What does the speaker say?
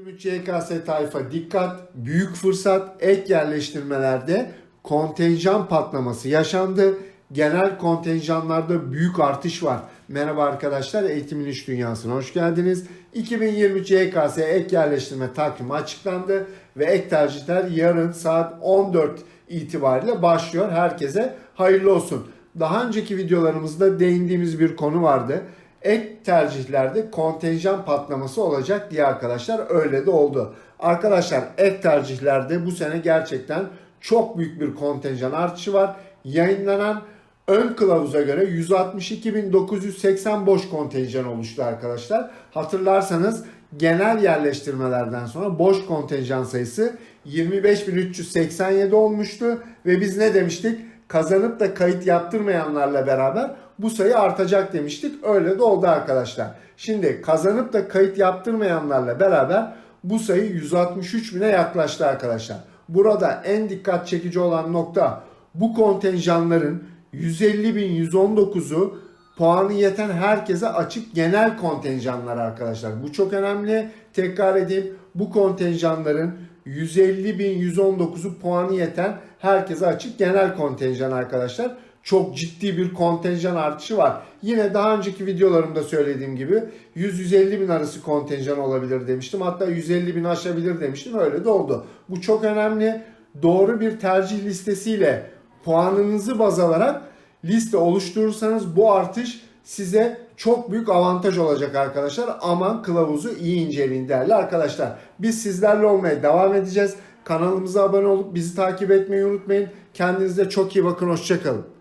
2023 YKS tayfa dikkat büyük fırsat ek yerleştirmelerde kontenjan patlaması yaşandı. Genel kontenjanlarda büyük artış var. Merhaba arkadaşlar eğitimin iş dünyasına hoş geldiniz. 2023 YKS ek yerleştirme takvimi açıklandı ve ek tercihler yarın saat 14 itibariyle başlıyor. Herkese hayırlı olsun. Daha önceki videolarımızda değindiğimiz bir konu vardı. Ek tercihlerde kontenjan patlaması olacak diye arkadaşlar öyle de oldu. Arkadaşlar ek tercihlerde bu sene gerçekten çok büyük bir kontenjan artışı var. Yayınlanan ön kılavuza göre 162.980 boş kontenjan oluştu arkadaşlar. Hatırlarsanız genel yerleştirmelerden sonra boş kontenjan sayısı 25.387 olmuştu ve biz ne demiştik? Kazanıp da kayıt yaptırmayanlarla beraber bu sayı artacak demiştik. Öyle de oldu arkadaşlar. Şimdi kazanıp da kayıt yaptırmayanlarla beraber bu sayı 163 bine yaklaştı arkadaşlar. Burada en dikkat çekici olan nokta bu kontenjanların 150.119'u puanı yeten herkese açık genel kontenjanlar arkadaşlar. Bu çok önemli. Tekrar edeyim. Bu kontenjanların 150.119'u puanı yeten herkese açık genel kontenjan arkadaşlar. Çok ciddi bir kontenjan artışı var. Yine daha önceki videolarımda söylediğim gibi 100-150 bin arası kontenjan olabilir demiştim. Hatta 150 bin aşabilir demiştim. Öyle de oldu. Bu çok önemli. Doğru bir tercih listesiyle puanınızı baz alarak liste oluşturursanız bu artış size çok büyük avantaj olacak arkadaşlar. Aman kılavuzu iyi inceleyin değerli arkadaşlar. Biz sizlerle olmaya devam edeceğiz. Kanalımıza abone olup bizi takip etmeyi unutmayın. Kendinize çok iyi bakın. Hoşçakalın.